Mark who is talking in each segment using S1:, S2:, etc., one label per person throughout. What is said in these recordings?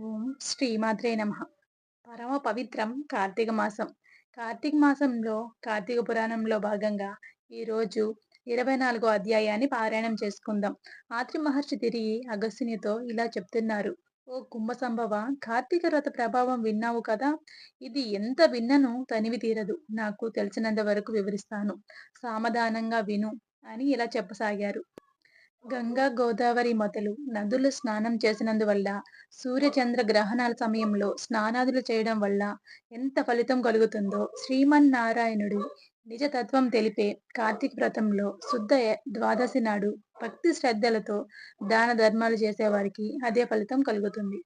S1: ఓం శ్రీమాత్రే నమ. పరమ పవిత్రం కార్తీక మాసం. కార్తీక మాసంలో కార్తీక పురాణంలో భాగంగా ఈరోజు ఇరవై నాలుగో అధ్యాయాన్ని పారాయణం చేసుకుందాం. ఆత్రి మహర్షి తిరిగి అగస్త్యునితో ఇలా చెప్తున్నారు. ఓ కుంభ సంభవ కార్తీక వ్రత ప్రభావం విన్నావు కదా? ఇది ఎంత విన్నను తనివి తీరదు. నాకు తెలిసినంత వరకు వివరిస్తాను. సామధానంగా విను అని ఇలా చెప్పసాగారు. గంగా గోదావరి మొదలు నదులు స్నానం చేసినందువల్ల సూర్యచంద్ర గ్రహణాల సమయంలో స్నానాదులు చేయడం వల్ల ఎంత ఫలితం కలుగుతుందో శ్రీమన్నారాయణుడు నిజతత్వం తెలిపే కార్తీక వ్రతంలో శుద్ధ ద్వాదశి నాడు భక్తి శ్రద్ధలతో దాన ధర్మాలు చేసేవారికి అదే ఫలితం కలుగుతుంది.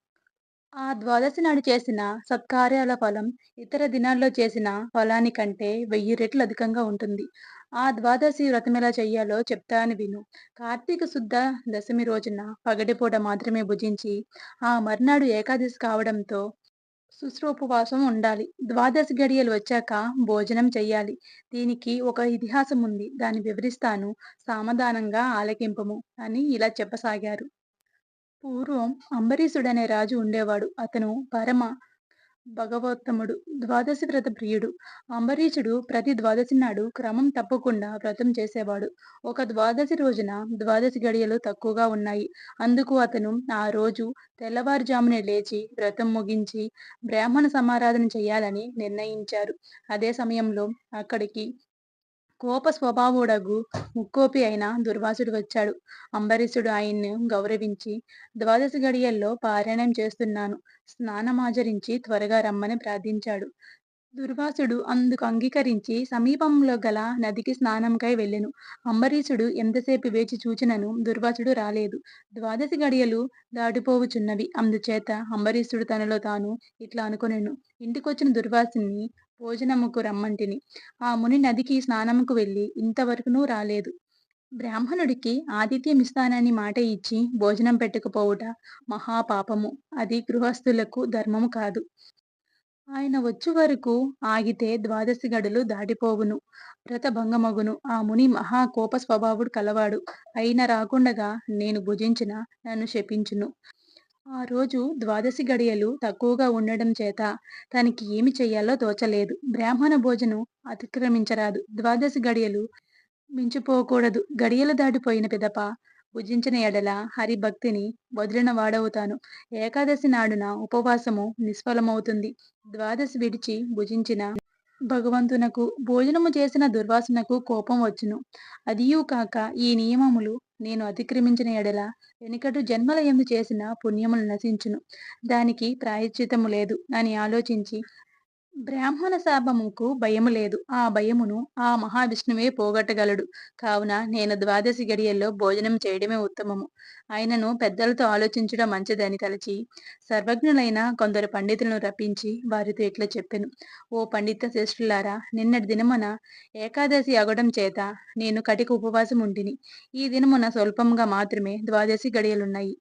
S1: ఆ ద్వాదశి నాడు చేసిన సత్కార్యాల ఫలం ఇతర దినాల్లో చేసిన ఫలానికంటే వెయ్యి రెట్లు అధికంగా ఉంటుంది. ఆ ద్వాదశి వ్రతం ఎలా చెయ్యాలో చెప్తాను విను. కార్తీక శుద్ధ దశమి రోజున పగటిపూట మాత్రమే భుజించి ఆ మర్నాడు ఏకాదశి కావడంతో శుశ్రోపవాసం ఉండాలి. ద్వాదశి గడియలు వచ్చాక భోజనం చెయ్యాలి దీనికి ఒక ఇతిహాసం ఉంది దాన్ని వివరిస్తాను. సామధానంగా ఆలకింపము అని ఇలా చెప్పసాగారు. పూర్వం అంబరీషుడనే రాజు ఉండేవాడు. అతను పరమ భగవోత్తముడు ద్వాదశి వ్రత ప్రియుడు. అంబరీషుడు ప్రతి ద్వాదశి నాడు క్రమం తప్పకుండా వ్రతం చేసేవాడు. ఒక ద్వాదశి రోజున ద్వాదశి గడియలు తక్కువగా ఉన్నాయి. అందుకు అతను ఆ రోజు తెల్లవారుజామునే లేచి వ్రతం ముగించి బ్రాహ్మణ సమారాధన చేయాలని నిర్ణయించారు. అదే సమయంలో అక్కడికి కోప స్వభావుడగు ముక్కోపి అయిన దుర్వాసుడు వచ్చాడు. అంబరీషుడు ఆయన్ను గౌరవించి ద్వాదశి గడియల్లో పారాయణం చేస్తున్నాను. స్నానమాచరించి త్వరగా రమ్మని ప్రార్థించాడు. దుర్వాసుడు అందుకు అంగీకరించి సమీపంలో గల నదికి స్నానంకై వెళ్ళెను. అంబరీషుడు ఎంతసేపు వేచి చూచినను దుర్వాసుడు రాలేదు. ద్వాదశి గడియలు దాటిపోవుచున్నవి. అందుచేత అంబరీషుడు తనలో తాను ఇట్లా అనుకునేను. ఇంటికొచ్చిన దుర్వాసుని భోజనముకు రమ్మంటిని. ఆ ముని నదికి స్నానముకు వెళ్ళి ఇంతవరకునూ రాలేదు. బ్రాహ్మణుడికి ఆతిథ్యం ఇస్తానని మాట ఇచ్చి భోజనం పెట్టుకుపోవుట మహాపాపము. అది గృహస్థులకు ధర్మము కాదు. ఆయన వచ్చు వరకు ఆగితే ద్వాదశి గడులు దాటిపోవును. వ్రతభంగమగును ఆ ముని మహా కోప స్వభావుడు కలవాడు. అయిన రాకుండగా నేను భుజించిన నన్ను శపించును. ఆ రోజు ద్వాదశి గడియలు తక్కువగా ఉండడం చేత తనకి ఏమి చెయ్యాలో తోచలేదు. బ్రాహ్మణ భోజనం అతిక్రమించరాదు. ద్వాదశి గడియలు మించిపోకూడదు. గడియలు దాటిపోయిన పిదప భుజించిన ఎడల హరిభక్తిని వదిలిన వాడవుతాను. ఏకాదశి నాడున ఉపవాసము నిష్ఫలమవుతుంది. ద్వాదశి విడిచి భుజించిన భగవంతునకు భోజనము చేసిన దుర్వాసనకు కోపం వచ్చును. అదియూ కాక ఈ నియమములు నేను అతిక్రమించిన ఎడల వెనుకటు జన్మల ఎందు చేసిన పుణ్యములు నశించును. దానికి ప్రాయశ్చితము లేదు. అని ఆలోచించి బ్రాహ్మణ శాపముకు భయము లేదు. ఆ భయమును ఆ మహావిష్ణువే పోగొట్టగలడు. కావున నేను ద్వాదశి గడియల్లో భోజనం చేయడమే ఉత్తమము. ఆయనను పెద్దలతో ఆలోచించడం మంచిదని తలచి సర్వజ్ఞులైన కొందరు పండితులను రప్పించి వారితో ఇట్లా చెప్పాను. ఓ పండిత శ్రేష్ఠులారా నిన్నటి దినమున ఏకాదశి అగడం చేత నేను కటిక ఉపవాసం ఉంటిని ఈ దినమున స్వల్పంగా మాత్రమే ద్వాదశి గడియలున్నాయి.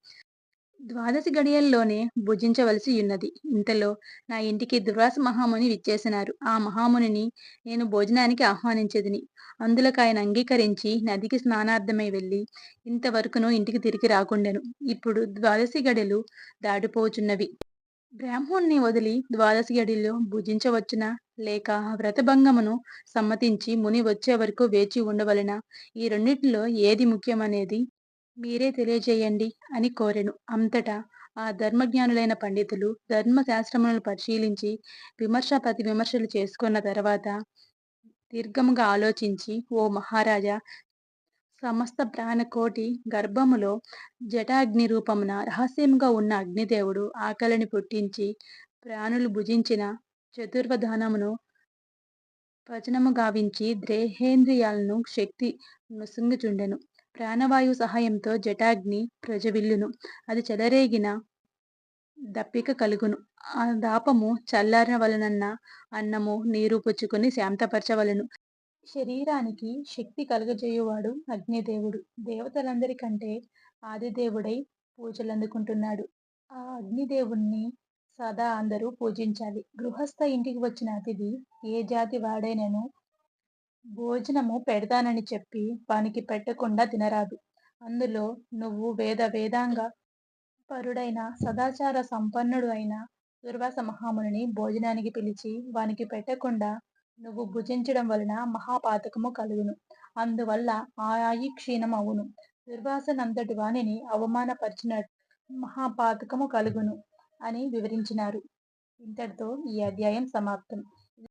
S1: ద్వాదశి గడియల్లోనే భుజించవలసి ఉన్నది. ఇంతలో నా ఇంటికి దుర్వాస మహాముని విచ్చేసినారు. ఆ మహామునిని నేను భోజనానికి ఆహ్వానించేదిని. అందులోకి ఆయన అంగీకరించి నదికి స్నానార్థమై వెళ్ళి ఇంతవరకును ఇంటికి తిరిగి రాకుండెను. ఇప్పుడు ద్వాదశి గడిలు దాడిపోచున్నవి బ్రాహ్మణ్ణి వదిలి ద్వాదశి గడిలో భుజించవచ్చునా? లేక వ్రతభంగమును సమ్మతించి ముని వచ్చే వరకు వేచి ఉండవలన? ఈ రెండింటిలో ఏది ముఖ్యమనేది మీరే తెలియజేయండి అని కోరెను. అంతటా ఆ ధర్మజ్ఞానులైన పండితులు ధర్మశాస్త్రములను పరిశీలించి విమర్శ ప్రతి విమర్శలు చేసుకున్న తర్వాత దీర్ఘముగా ఆలోచించి ఓ మహారాజా సమస్త ప్రాణకోటి గర్భములో జటాగ్ని రూపమున రహస్యముగా ఉన్న అగ్నిదేవుడు ఆకలిని పుట్టించి ప్రాణులు భుజించిన చతుర్వధానమును పచనము గావించి ద్రేహేంద్రియాలను శక్తి నుసుంగుచుండెను. ప్రాణవాయు సహాయంతో జటాగ్ని ప్రజవిల్లును. అది చెలరేగిన దప్పిక కలుగును. ఆ దాపము చల్లారవలనన్న అన్నము నీరు పుచ్చుకుని శాంతపరచవలను. శరీరానికి శక్తి కలుగజేయువాడు అగ్నిదేవుడు. దేవతలందరికంటే ఆదిదేవుడై పూజలు అందుకుంటున్నాడు ఆ అగ్నిదేవుణ్ణి సదా అందరూ పూజించాలి. గృహస్థ ఇంటికి వచ్చిన అతిథి ఏ జాతి వాడైనను భోజనము పెడతానని చెప్పి పనికి పెట్టకుండా తినరాదు. అందులో నువ్వు వేద వేదాంగ పరుడైన సదాచార సంపన్నుడు అయిన దుర్వాస మహాముని భోజనానికి పిలిచి వానికి పెట్టకుండా నువ్వు భుజించడం వలన మహాపాతకము కలుగును. అందువల్ల ఆయి క్షీణం అవును దుర్వాసనంతటి వాణిని అవమానపరిచిన మహాపాతకము కలుగును అని వివరించినారు. ఇంతటితో ఈ అధ్యాయం సమాప్తం.